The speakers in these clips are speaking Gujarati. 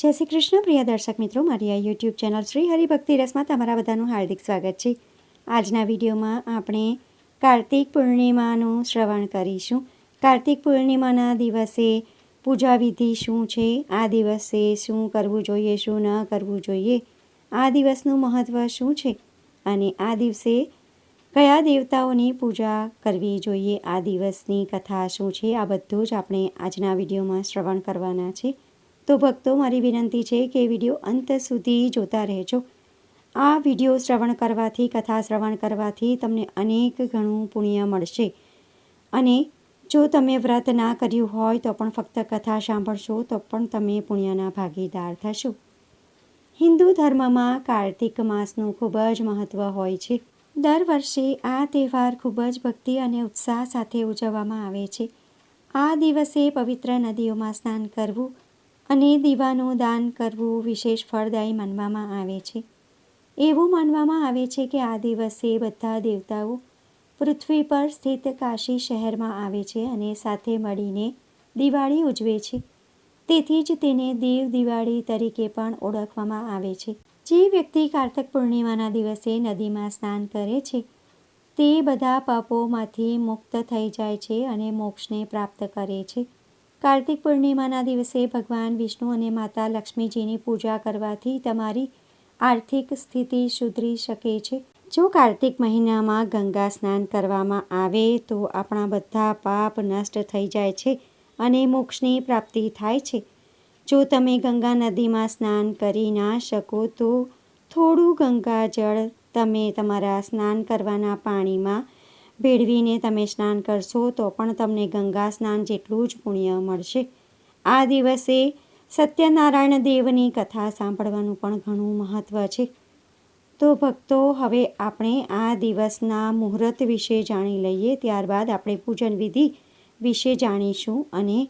જય શ્રી કૃષ્ણ, પ્રિય દર્શક મિત્રો. મારી આ યુટ્યુબ ચેનલ શ્રી હરિભક્તિ રસમાં તમારા બધાનું હાર્દિક સ્વાગત છે. આજના વિડીયોમાં આપણે કાર્તિક પૂર્ણિમાનું શ્રવણ કરીશું. કાર્તિક પૂર્ણિમાના દિવસે પૂજા વિધિ શું છે? આ દિવસે શું કરવું જોઈએ, શું ન કરવું જોઈએ? આ દિવસનું મહત્ત્વ શું છે? અને આ દિવસે કયા દેવતાઓની પૂજા કરવી જોઈએ? આ દિવસની કથા શું છે? આ બધું જ આપણે આજના વિડીયોમાં શ્રવણ કરવાના છે. તો ભક્તો, મારી વિનંતી છે કે વીડિયો અંત સુધી જોતા રહેજો. આ વીડિયો શ્રવણ કરવાથી, કથા શ્રવણ કરવાથી તમને અનેક ઘણું પુણ્ય મળશે. અને જો તમે વ્રત ના કર્યું હોય તો પણ ફક્ત કથા સાંભળશો તો પણ તમે પુણ્યના ભાગીદાર થશો. હિન્દુ ધર્મમાં કાર્તિક માસનું ખૂબ જ મહત્ત્વ હોય છે. દર વર્ષે આ તહેવાર ખૂબ જ ભક્તિ અને ઉત્સાહ સાથે ઉજવવામાં આવે છે. આ દિવસે પવિત્ર નદીઓમાં સ્નાન કરવું અને દીવાનું દાન કરવું વિશેષ ફળદાયી માનવામાં આવે છે. એવું માનવામાં આવે છે કે આ દિવસે બધા દેવતાઓ પૃથ્વી પર સ્થિત કાશી શહેરમાં આવે છે અને સાથે મળીને દિવાળી ઉજવે છે. તેથી જ તેને દેવ દિવાળી તરીકે પણ ઓળખવામાં આવે છે. જે વ્યક્તિ કાર્તક પૂર્ણિમાના દિવસે નદીમાં સ્નાન કરે છે, તે બધા પાપોમાંથી મુક્ત થઈ જાય છે અને મોક્ષને પ્રાપ્ત કરે છે. કાર્તિક પૂર્ણિમાના દિવસે ભગવાન વિષ્ણુ અને માતા લક્ષ્મીજીની પૂજા કરવાથી તમારી આર્થિક સ્થિતિ સુધરી શકે છે. જો કાર્તિક મહિનામાં ગંગા સ્નાન કરવામાં આવે તો આપણા બધા પાપ નષ્ટ થઈ જાય છે અને મોક્ષની પ્રાપ્તિ થાય છે. જો તમે ગંગા નદીમાં સ્નાન કરી ના શકો તો થોડું ગંગા જળ તમે તમારા સ્નાન કરવાના પાણીમાં ભેળવીને તમે સ્નાન કરશો તો પણ તમને ગંગા સ્નાન જેટલું જ પુણ્ય મળશે. આ દિવસે સત્યનારાયણ દેવની કથા સાંભળવાનું પણ ઘણું મહત્ત્વ છે. તો ભક્તો, હવે આપણે આ દિવસના મુહૂર્ત વિશે જાણી લઈએ, ત્યારબાદ આપણે પૂજન વિધિ વિશે જાણીશું અને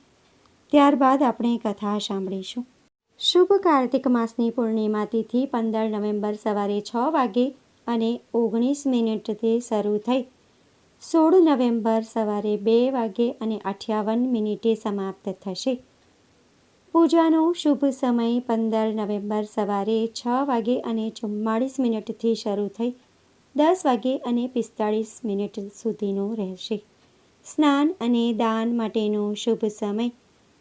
ત્યારબાદ આપણે કથા સાંભળીશું. શુભ કાર્તિક માસની પૂર્ણિમા તિથિ પંદર નવેમ્બર સવારે છ વાગે અને ઓગણીસ મિનિટથી શરૂ થઈ. સોળ નવેમ્બર સવારે બે વાગે અને અઠ્યાવન મિનિટે સમાપ્ત થશે. પૂજાનો શુભ સમય પંદર નવેમ્બર સવારે છ વાગે અને ચુમ્માળીસ મિનિટથી શરૂ થઈ દસ વાગે અને પિસ્તાળીસ મિનિટ સુધીનો રહેશે. સ્નાન અને દાન માટેનો શુભ સમય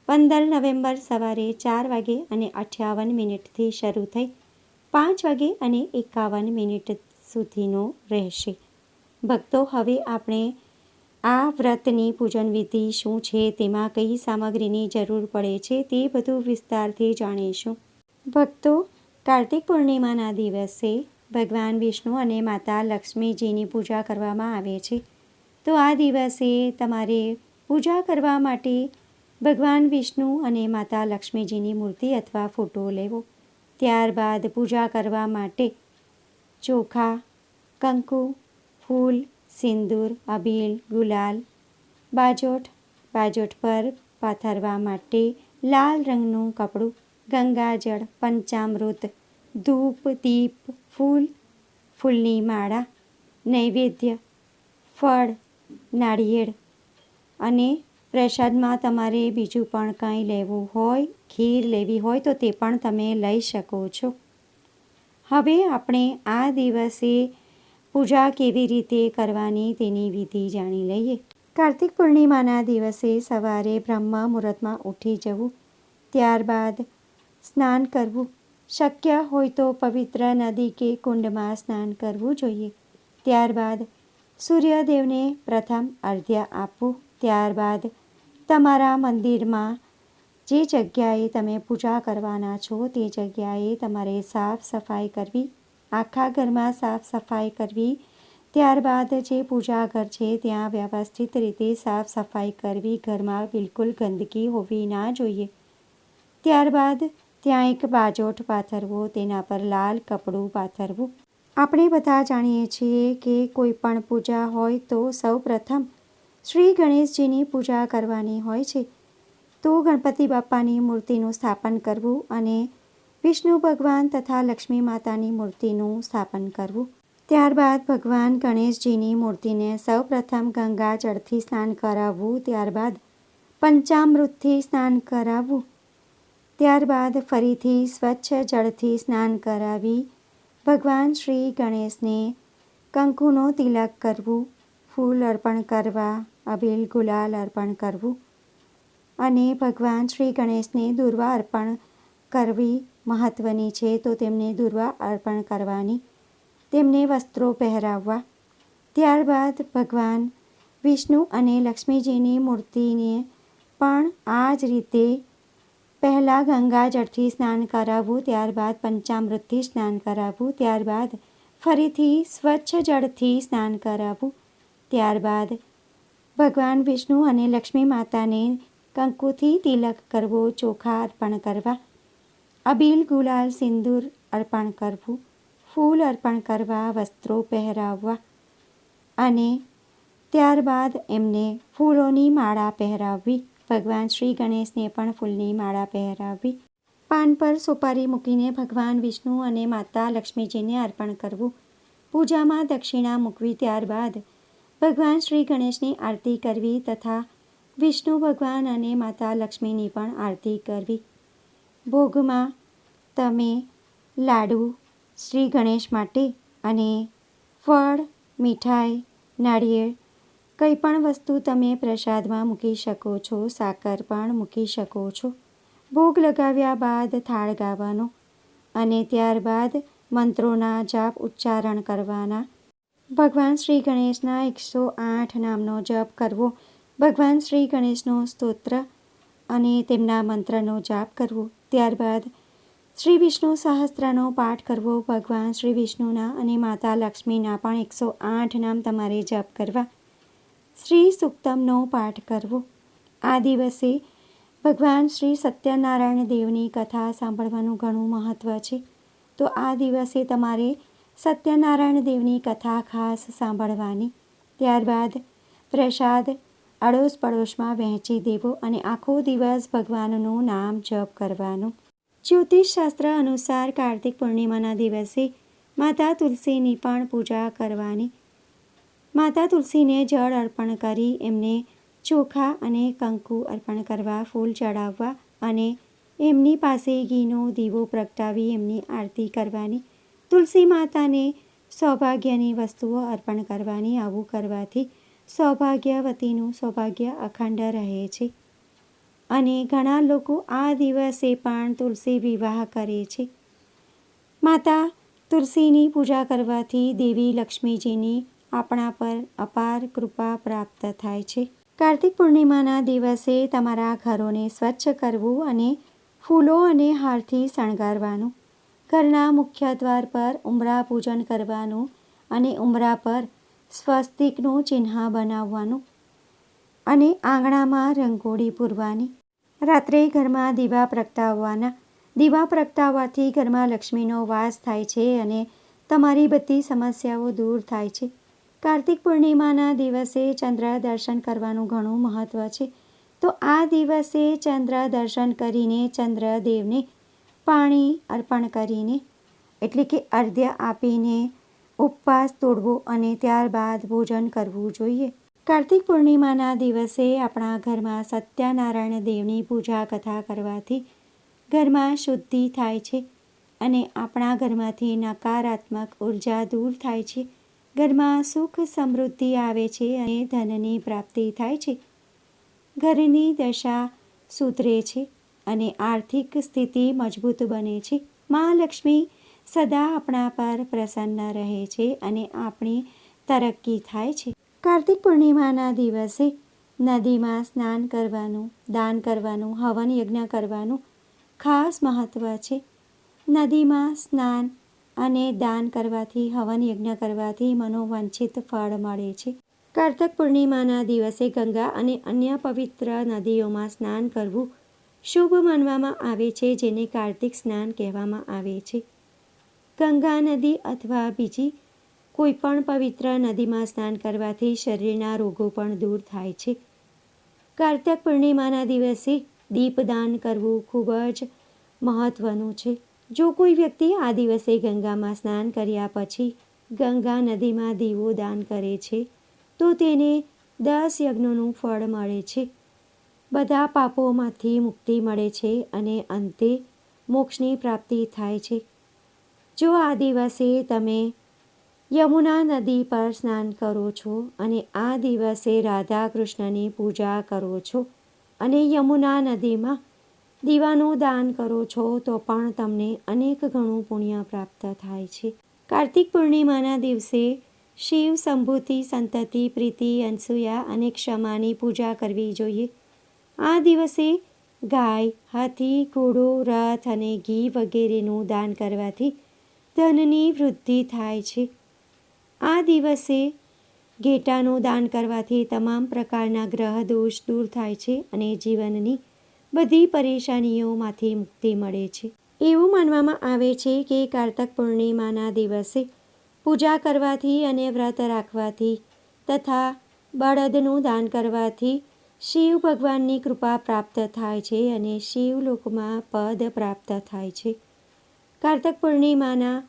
પંદર નવેમ્બર સવારે ચાર વાગે અને અઠ્યાવન મિનિટથી શરૂ થઈ પાંચ વાગે અને એકાવન મિનિટ સુધીનો રહેશે. ભક્તો, હવે આપણે આ વ્રતની પૂજન વિધિ શું છે તેમાં કઈ સામગ્રીની જરૂર પડે છે તે બધું વિસ્તારથી જાણીશું. ભક્તો, કાર્તિક પૂર્ણિમાના દિવસે ભગવાન વિષ્ણુ અને માતા લક્ષ્મીજીની પૂજા કરવામાં આવે છે. તો આ દિવસે તમારે પૂજા કરવા માટે ભગવાન વિષ્ણુ અને માતા લક્ષ્મીજીની મૂર્તિ અથવા ફોટો લેવો. ત્યારબાદ પૂજા કરવા માટે ચોખા, કંકુ ફૂલ, સિંદૂર, અબીલ, ગુલાલ બાજોઠ બાજોઠ પર પાથરવા માટે લાલ રંગનું કપડું ગંગાજળ પંચામૃત, ધૂપ, દીપ, ફૂલ, ફૂલની માળા, નૈવેદ્ય, ફળ, નાળિયેર અને પ્રસાદમાં તમારે બીજું પણ કંઈ લેવું હોય, ખીર લેવી હોય તો તે પણ તમે લઈ શકો છો. હવે આપણે આ દિવસે પૂજા કેવી રીતે કરવાની તેની વિધિ જાણી લઈએ. કાર્તિક પૂર્ણિમાના દિવસે સવારે બ્રહ્મ મુહૂર્તમાં ઉઠી જવું. ત્યારબાદ સ્નાન કરવું. શક્ય હોય તો પવિત્ર નદી કે કુંડમાં સ્નાન કરવું જોઈએ. ત્યારબાદ સૂર્યદેવને પ્રથમ અર્ધ્ય આપવું. ત્યારબાદ તમારા મંદિરમાં જે જગ્યાએ તમે પૂજા કરવાના છો તે જગ્યાએ તમારે સાફ સફાઈ કરવી. આખા ઘરમાં સાફ સફાઈ કરવી, ત્યારબાદ જે પૂજા ઘર છે ત્યાં વ્યવસ્થિત રીતે સાફ સફાઈ કરવી ઘરમાં બિલકુલ ગંદકી હોવી ના જોઈએ. ત્યારબાદ ત્યાં એક બાજોઠ પાથરવો, તેના પર લાલ કપડું પાથરવું. આપણે બધા જાણીએ છીએ કે કોઈ પણ પૂજા હોય તો સૌ પ્રથમ શ્રી ગણેશજીની પૂજા કરવાની હોય છે. તો ગણપતિ બાપાની મૂર્તિનું સ્થાપન કરવું અને વિષ્ણુ ભગવાન તથા લક્ષ્મી માતાની મૂર્તિનું સ્થાપન કરવું. ત્યારબાદ ભગવાન ગણેશજીની મૂર્તિને સૌપ્રથમ ગંગા જળથી સ્નાન કરાવવું. ત્યારબાદ પંચામૃતથી સ્નાન કરાવવું. ત્યારબાદ ફરીથી સ્વચ્છ જળથી સ્નાન કરાવી. ભગવાન શ્રી ગણેશને કંકુનો તિલક કરવું, ફૂલ અર્પણ કરવા, અબીલ ગુલાલ અર્પણ કરવું અને ભગવાન શ્રી ગણેશને દુર્વા અર્પણ કરવી. મહત્ત્વની છે તો તેમને દુર્વા અર્પણ કરવાની, તેમને વસ્ત્રો પહેરાવવા. ત્યારબાદ ભગવાન વિષ્ણુ અને લક્ષ્મીજીની મૂર્તિને પણ આ જ રીતે પહેલાં ગંગાજળથી સ્નાન કરાવવું, ત્યારબાદ પંચામૃતથી સ્નાન કરાવવું, ત્યારબાદ ફરીથી સ્વચ્છ જળથી સ્નાન કરાવવું. ત્યારબાદ ભગવાન વિષ્ણુ અને લક્ષ્મી માતાને કંકુથી તિલક કરવો, ચોખા અર્પણ કરવા. અબીલ ગુલાલ સિંદૂર અર્પણ કરવું, ફૂલ અર્પણ કરવા, વસ્ત્રો પહેરાવવા અને ત્યારબાદ એમને ફૂલોની માળા પહેરાવવી. ભગવાન શ્રી ગણેશને પણ ફૂલની માળા પહેરાવવી. પાન પર સુપારી મૂકીને ભગવાન વિષ્ણુ અને માતા લક્ષ્મીજીને અર્પણ કરવું. પૂજામાં દક્ષિણા મૂકવી ત્યારબાદ ભગવાન શ્રી ગણેશની આરતી કરવી તથા વિષ્ણુ ભગવાન અને માતા લક્ષ્મીની પણ આરતી કરવી. ભોગમાં તમે લાડુ શ્રી ગણેશ માટે અને ફળ, મીઠાઈ, નાળિયેર કંઈ પણ વસ્તુ તમે પ્રસાદમાં મૂકી શકો છો, સાકર પણ મૂકી શકો છો. ભોગ લગાવ્યા બાદ થાળ ગાવાનો અને ત્યારબાદ મંત્રોના જાપ ઉચ્ચારણ કરવાના. ભગવાન શ્રી ગણેશના એકસો આઠ નામનો જપ કરવો. ભગવાન શ્રી ગણેશનો સ્તોત્ર અને તેમના મંત્રનો જાપ કરવો. ત્યારબાદ શ્રી વિષ્ણુ સહસ્ત્રનો પાઠ કરવો ભગવાન શ્રી વિષ્ણુના અને માતા લક્ષ્મીના પણ એકસો આઠ નામ તમારે જપ કરવા. શ્રી સુક્તમનો પાઠ કરવો. આ દિવસે ભગવાન શ્રી સત્યનારાયણ દેવની કથા સાંભળવાનું ઘણું મહત્ત્વ છે. તો આ દિવસે તમારે સત્યનારાયણ દેવની કથા ખાસ સાંભળવાની. ત્યારબાદ પ્રસાદ અડોશ પડોશમાં વહેંચી દેવો અને આખો દિવસ ભગવાનનું નામ જપ કરવાનું. જ્યોતિષશાસ્ત્ર અનુસાર કાર્તિક પૂર્ણિમાના દિવસે માતા તુલસીની પણ પૂજા કરવાની. માતા તુલસીને જળ અર્પણ કરી એમને ચોખા અને કંકુ અર્પણ કરવા, ફૂલ ચડાવવા અને એમની પાસે ઘીનો દીવો પ્રગટાવી એમની આરતી કરવાની. તુલસી માતાને સૌભાગ્યની વસ્તુઓ અર્પણ કરવાની. આવું કરવાથી સૌભાગ્યવતીનું સૌભાગ્ય અખંડ રહે છે. અને ઘણા લોકો આ દિવસે પણ તુલસી વિવાહ કરે છે. માતા તુલસીની પૂજા કરવાથી દેવી લક્ષ્મીજીની આપણા પર અપાર કૃપા પ્રાપ્ત થાય છે. કાર્તિક પૂર્ણિમાના દિવસે તમારા ઘરોને સ્વચ્છ કરવું અને ફૂલો અને હારથી શણગારવાનું, ઘરના મુખ્ય દ્વાર પર ઉમરા પૂજન કરવાનું અને ઉમરા પર સ્વસ્તિકનું ચિહ્ન બનાવવાનું અને આંગણામાં રંગોળી પૂરવાની. રાત્રે ઘરમાં દીવા પ્રગટાવવાના. દીવા પ્રગટાવવાથી ઘરમાં લક્ષ્મીનો વાસ થાય છે અને તમારી બધી સમસ્યાઓ દૂર થાય છે. કાર્તિક પૂર્ણિમાના દિવસે ચંદ્ર દર્શન કરવાનું ઘણું મહત્ત્વ છે. તો આ દિવસે ચંદ્ર દર્શન કરીને ચંદ્રદેવને પાણી અર્પણ કરીને, એટલે કે અર્ધ્ય આપીને ઉપવાસ તોડવો અને ત્યારબાદ ભોજન કરવું જોઈએ. કાર્તિક પૂર્ણિમાના દિવસે આપણા ઘરમાં સત્યનારાયણ દેવની પૂજા કથા કરવાથી ઘરમાં શુદ્ધિ થાય છે અને આપણા ઘરમાંથી નકારાત્મક ઊર્જા દૂર થાય છે. ઘરમાં સુખ સમૃદ્ધિ આવે છે અને ધનની પ્રાપ્તિ થાય છે. ઘરની દશા સુધરે છે અને આર્થિક સ્થિતિ મજબૂત બને છે. મા લક્ષ્મી સદા આપણા પર પ્રસન્ન રહે છે અને આપણી તરક્કી થાય છે. કાર્તિક પૂર્ણિમાના દિવસે નદીમાં સ્નાન કરવાનું, દાન કરવાનું, હવન યજ્ઞ કરવાનું ખાસ મહત્ત્વ છે. નદીમાં સ્નાન અને દાન કરવાથી, હવન યજ્ઞ કરવાથી મનોવાંછિત ફળ મળે છે. કાર્તક પૂર્ણિમાના દિવસે ગંગા અને અન્ય પવિત્ર નદીઓમાં સ્નાન કરવું શુભ માનવામાં આવે છે, જેને કાર્તિક સ્નાન કહેવામાં આવે છે. ગંગા નદી અથવા બીજી કોઈ પણ પવિત્ર નદીમાં સ્નાન કરવાથી શરીરના રોગો પણ દૂર થાય છે. કાર્તિક પૂર્ણિમાના દિવસે દીપદાન કરવું ખૂબ જ મહત્ત્વનું છે. જો કોઈ વ્યક્તિ આ દિવસે ગંગામાં સ્નાન કર્યા પછી ગંગા નદીમાં દીવો દાન કરે છે, તો તેને દસ યજ્ઞોનું ફળ મળે છે. બધા પાપોમાંથી મુક્તિ મળે છે અને અંતે મોક્ષની પ્રાપ્તિ થાય છે. જો આ દિવસે તમે યમુના નદી પર સ્નાન કરો છો અને આ દિવસે રાધા કૃષ્ણની પૂજા કરો છો અને યમુના નદીમાં દીવાનું દાન કરો છો તો પણ તમને અનેક ગણું પુણ્ય પ્રાપ્ત થાય છે. કાર્તિક પૂર્ણિમાના દિવસે શિવ, સંભૂતિ, સંતતિ, પ્રીતિ, અનસૂયા અને ક્ષમાની પૂજા કરવી જોઈએ. આ દિવસે ગાય, હાથી, ઘોડો, રથ અને ઘી વગેરેનું દાન કરવાથી ધનની વૃદ્ધિ થાય છે. આ દિવસે ઘેટાનું દાન કરવાથી તમામ પ્રકારના ગ્રહ દોષ દૂર થાય છે અને જીવનની બધી પરેશાનીઓમાંથી મુક્તિ મળે છે. એવું માનવામાં આવે છે કે કાર્તક પૂર્ણિમાના દિવસે પૂજા કરવાથી અને વ્રત રાખવાથી તથા બળદનું દાન કરવાથી શિવ ભગવાનની કૃપા પ્રાપ્ત થાય છે અને શિવલોકમાં પદ પ્રાપ્ત થાય છે. કાર્તક પૂર્ણિમાના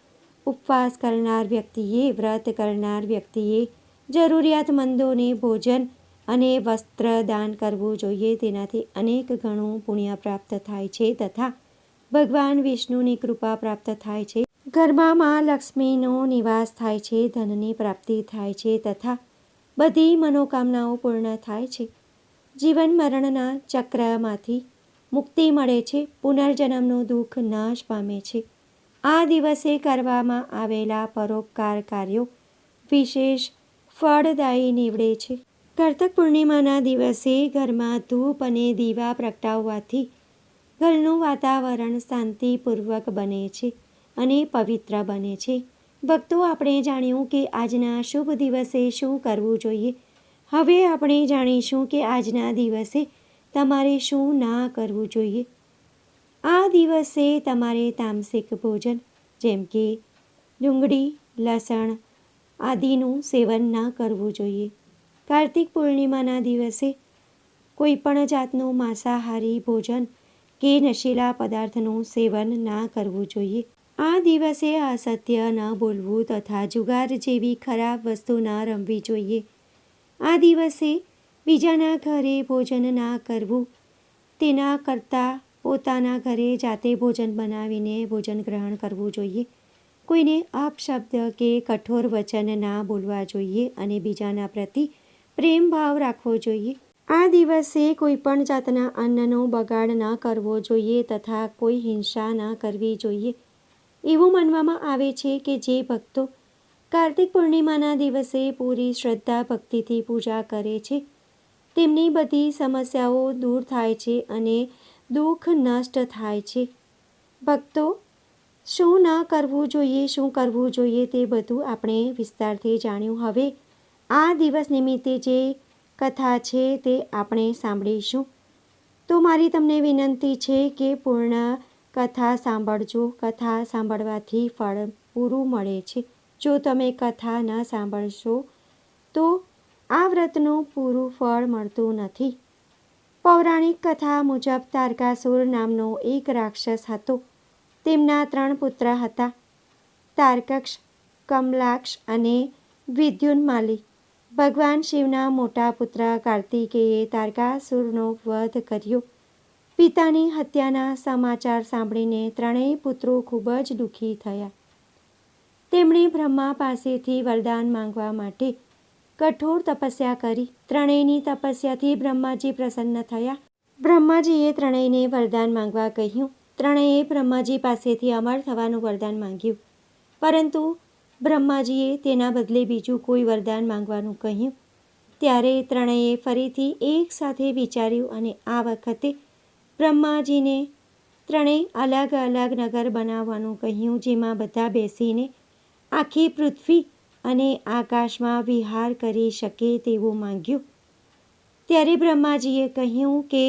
ઉપવાસ કરનાર વ્યક્તિએ, વ્રત કરનાર વ્યક્તિએ જરૂરિયાતમંદોને ભોજન અને વસ્ત્ર દાન કરવું જોઈએ. તેનાથી અનેક ગણું પુણ્ય પ્રાપ્ત થાય છે તથા ભગવાન વિષ્ણુની કૃપા પ્રાપ્ત થાય છે. ઘરમાં મા લક્ષ્મીનો નિવાસ થાય છે, ધનની પ્રાપ્તિ થાય છે તથા બધી મનોકામનાઓ પૂર્ણ થાય છે. જીવન મરણના ચક્રમાંથી મુક્તિ મળે છે, પુનર્જન્મનું દુઃખ નાશ પામે છે. આ દિવસે કરવામાં આવેલા પરોપકાર કાર્યો વિશેષ ફળદાયી નીવડે છે. કર્તક પૂર્ણિમાના દિવસે ઘરમાં ધૂપ અને દીવા પ્રગટાવવાથી ઘરનું વાતાવરણ શાંતિપૂર્વક બને છે અને પવિત્ર બને છે. ભક્તો, આપણે જાણ્યું કે આજના શુભ દિવસે શું કરવું જોઈએ? હવે આપણે જાણીશું કે આજના દિવસે તમારે શું ના કરવું જોઈએ? આ દિવસે તમારે તામસિક ભોજન, જેમ કે ડુંગળી, લસણ આદિનું સેવન ના કરવું જોઈએ. કાર્તિક પૂર્ણિમાના દિવસે કોઈ પણ જાતનું માંસાહારી ભોજન કે નશીલા પદાર્થનું સેવન ના કરવું જોઈએ. આ દિવસે અસત્ય ન બોલવું તથા જુગાર જેવી ખરાબ વસ્તુ ના રમવી જોઈએ. આ દિવસે બીજાના ઘરે ભોજન ના કરવું તેના કરતાં પોતાના ઘરે જાતે ભોજન બનાવીને ભોજન ગ્રહણ કરવું જોઈએ. કોઈને અપશબ્દ કે કઠોર વચન ના બોલવા જોઈએ અને બીજાના પ્રતિ પ્રેમ ભાવ રાખવો જોઈએ. આ દિવસે કોઈ પણ જાતના અન્નનો બગાડ ન કરવો જોઈએ તથા કોઈ હિંસા ન કરવી જોઈએ. એવું માનવામાં આવે છે કે જે ભક્તો કાર્તિક પૂર્ણિમાના દિવસે પૂરી શ્રદ્ધા ભક્તિથી પૂજા કરે છે, તેમની બધી સમસ્યાઓ દૂર થાય છે અને દુઃખ નષ્ટ થાય છે. ભક્તો, શું ન કરવું જોઈએ, શું કરવું જોઈએ તે બધું આપણે વિસ્તારથી જાણ્યું. હવે, આ દિવસ નિમિત્તે જે કથા છે તે આપણે સાંભળીશું. તો મારી તમને વિનંતી છે કે પૂર્ણ કથા સાંભળજો. કથા સાંભળવાથી ફળ પૂરું મળે છે. જો તમે કથા ન સાંભળશો, તો આ વ્રતનું પૂરું ફળ મળતું નથી. પૌરાણિક કથા મુજબ તારકાસુર નામનો એક રાક્ષસ હતો. તેમના ત્રણ પુત્ર હતા. તારકક્ષ, કમલાક્ષ અને વિદ્યુન્માલી. ભગવાન શિવના મોટા પુત્ર કાર્તિકેયે તારકાસુરનો વધ કર્યો. પિતાની હત્યાના સમાચાર સાંભળીને ત્રણેય પુત્રો ખૂબ જ દુઃખી થયા. તેમણે બ્રહ્મા પાસેથી વરદાન માંગવા માટે કઠોર તપસ્યા કરી. ત્રણેયની તપસ્યાથી બ્રહ્માજી પ્રસન્ન થયા. બ્રહ્માજીએ ત્રણેયને વરદાન માંગવા કહ્યું. ત્રણેયે બ્રહ્માજી પાસેથી અમર થવાનું વરદાન માંગ્યું. પરંતુ બ્રહ્માજીએ તેના બદલે બીજું કોઈ વરદાન માંગવાનું કહ્યું. ત્યારે ત્રણેયે ફરીથી એક સાથે વિચાર્યું અને આ વખતે બ્રહ્માજીને ત્રણેય અલગ અલગ નગર બનાવવાનું કહ્યું, જેમાં બધા બેસીને આખી પૃથ્વી અને આકાશમાં વિહાર કરી શકે તેવું માંગ્યું. ત્યારે બ્રહ્માજીએ કહ્યું કે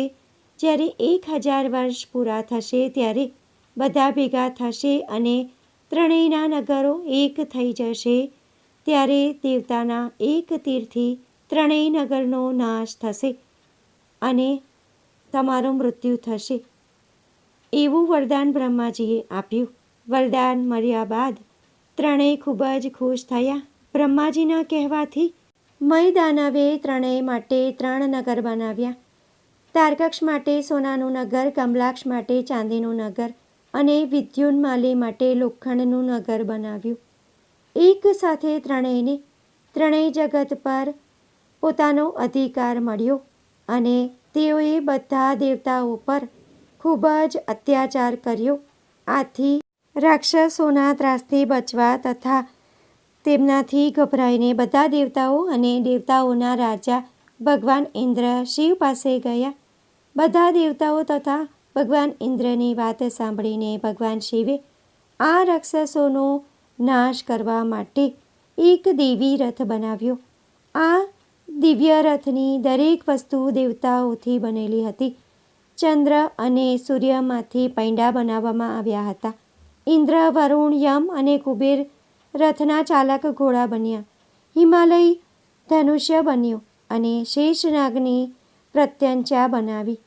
જ્યારે એક હજાર વર્ષ પૂરા થશે ત્યારે બધા ભેગા થશે અને ત્રણેયના નગરો એક થઈ જશે, ત્યારે દેવતાના એક તીરથી ત્રણેય નગરનો નાશ થશે અને તમારું મૃત્યુ થશે. એવું વરદાન બ્રહ્માજીએ આપ્યું. વરદાન મળ્યા બાદ ત્રણેય ખૂબ જ ખુશ થયા. બ્રહ્માજીના કહેવાથી મયદાનવે ત્રણેય માટે ત્રણ નગર બનાવ્યા. તારકક્ષ માટે સોનાનું નગર, કમલાક્ષ માટે ચાંદીનું નગર અને વિદ્યુન્માલી માટે લોખંડનું નગર બનાવ્યું. એક સાથે ત્રણેયને, ત્રણેય જગત પર પોતાનો અધિકાર મળ્યો અને તેઓએ બધા દેવતાઓ પર ખૂબ જ અત્યાચાર કર્યો. આથી રાક્ષસોના ત્રાસથી બચવા તથા તેમનાથી ગભરાઈને બધા દેવતાઓ અને દેવતાઓના રાજા ભગવાન ઇન્દ્ર શિવ પાસે ગયા. બધા દેવતાઓ તથા ભગવાન ઇન્દ્રની વાત સાંભળીને ભગવાન શિવે આ રાક્ષસોનો નાશ કરવા માટે એક દેવી રથ બનાવ્યો. આ દિવ્ય રથની દરેક વસ્તુ દેવતાઓથી બનેલી હતી. ચંદ્ર અને સૂર્યમાંથી પૈંડા બનાવવામાં આવ્યા હતા. ઇન્દ્ર વરુણ યમ અને કુબેર રથના ચાલક ઘોડા બન્યા. હિમાલય ધનુષ્ય બન્યો અને શેષનાગની પ્રત્યંચા બનાવી.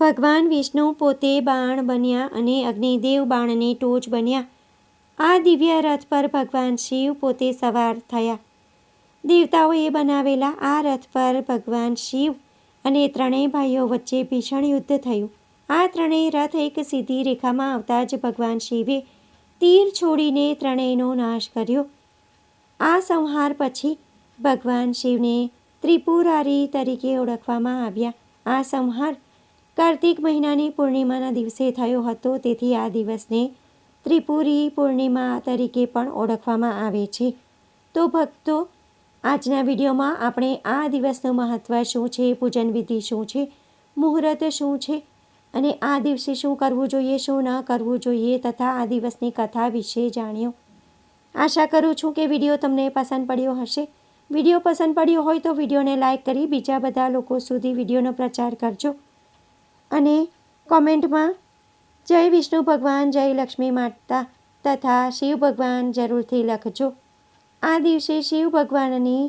ભગવાન વિષ્ણુ પોતે બાણ બન્યા અને અગ્નિદેવ બાણની ટોચ બન્યા. આ દિવ્ય રથ પર ભગવાન શિવ પોતે સવાર થયા. દેવતાઓએ બનાવેલા આ રથ પર ભગવાન શિવ અને ત્રણેય ભાઈઓ વચ્ચે ભીષણ યુદ્ધ થયું. આ ત્રણેય રથ એક સીધી રેખામાં આવતા જ ભગવાન શિવે તીર છોડીને ત્રણેયનો નાશ કર્યો. આ સંહાર પછી ભગવાન શિવને ત્રિપુરારી તરીકે ઓળખવામાં આવ્યા. આ સંહાર કાર્તિક મહિનાની પૂર્ણિમાના દિવસે થયો હતો. તેથી આ દિવસને ત્રિપુરી પૂર્ણિમા તરીકે પણ ઓળખવામાં આવે છે. તો ભક્તો, આજના વિડીયોમાં આપણે આ દિવસનું મહત્ત્વ શું છે? પૂજન વિધિ શું છે? મુહૂર્ત શું છે? અને આ દિવસે શું કરવું જોઈએ, શું ન કરવું જોઈએ તથા આ દિવસની કથા વિશે જાણ્યો. આશા કરું છું કે વીડિયો તમને પસંદ પડ્યો હશે. વીડિયો પસંદ પડ્યો હોય તો વિડીયોને લાઇક કરી બીજા બધા લોકો સુધી વિડીયોનો પ્રચાર કરજો. અને કોમેન્ટમાં જય વિષ્ણુ ભગવાન, જય લક્ષ્મી માતા તથા શિવ ભગવાન જરૂરથી લખજો. આ દિવસે શિવ ભગવાનની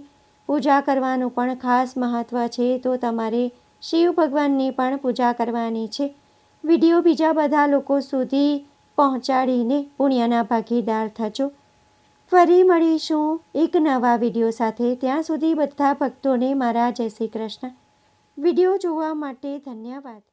પૂજા કરવાનું પણ ખાસ મહત્ત્વ છે, તો તમારે શિવ ભગવાનની પણ પૂજા કરવાની છે. વીડિયો બીજા બધા લોકો સુધી પહોંચાડીને પુણ્યના ભાગીદાર થજો. ફરી મળીશું એક નવા વીડિયો સાથે. ત્યાં સુધી બધા ભક્તોને મારા જય શ્રી કૃષ્ણ. વીડિયો જોવા માટે ધન્યવાદ.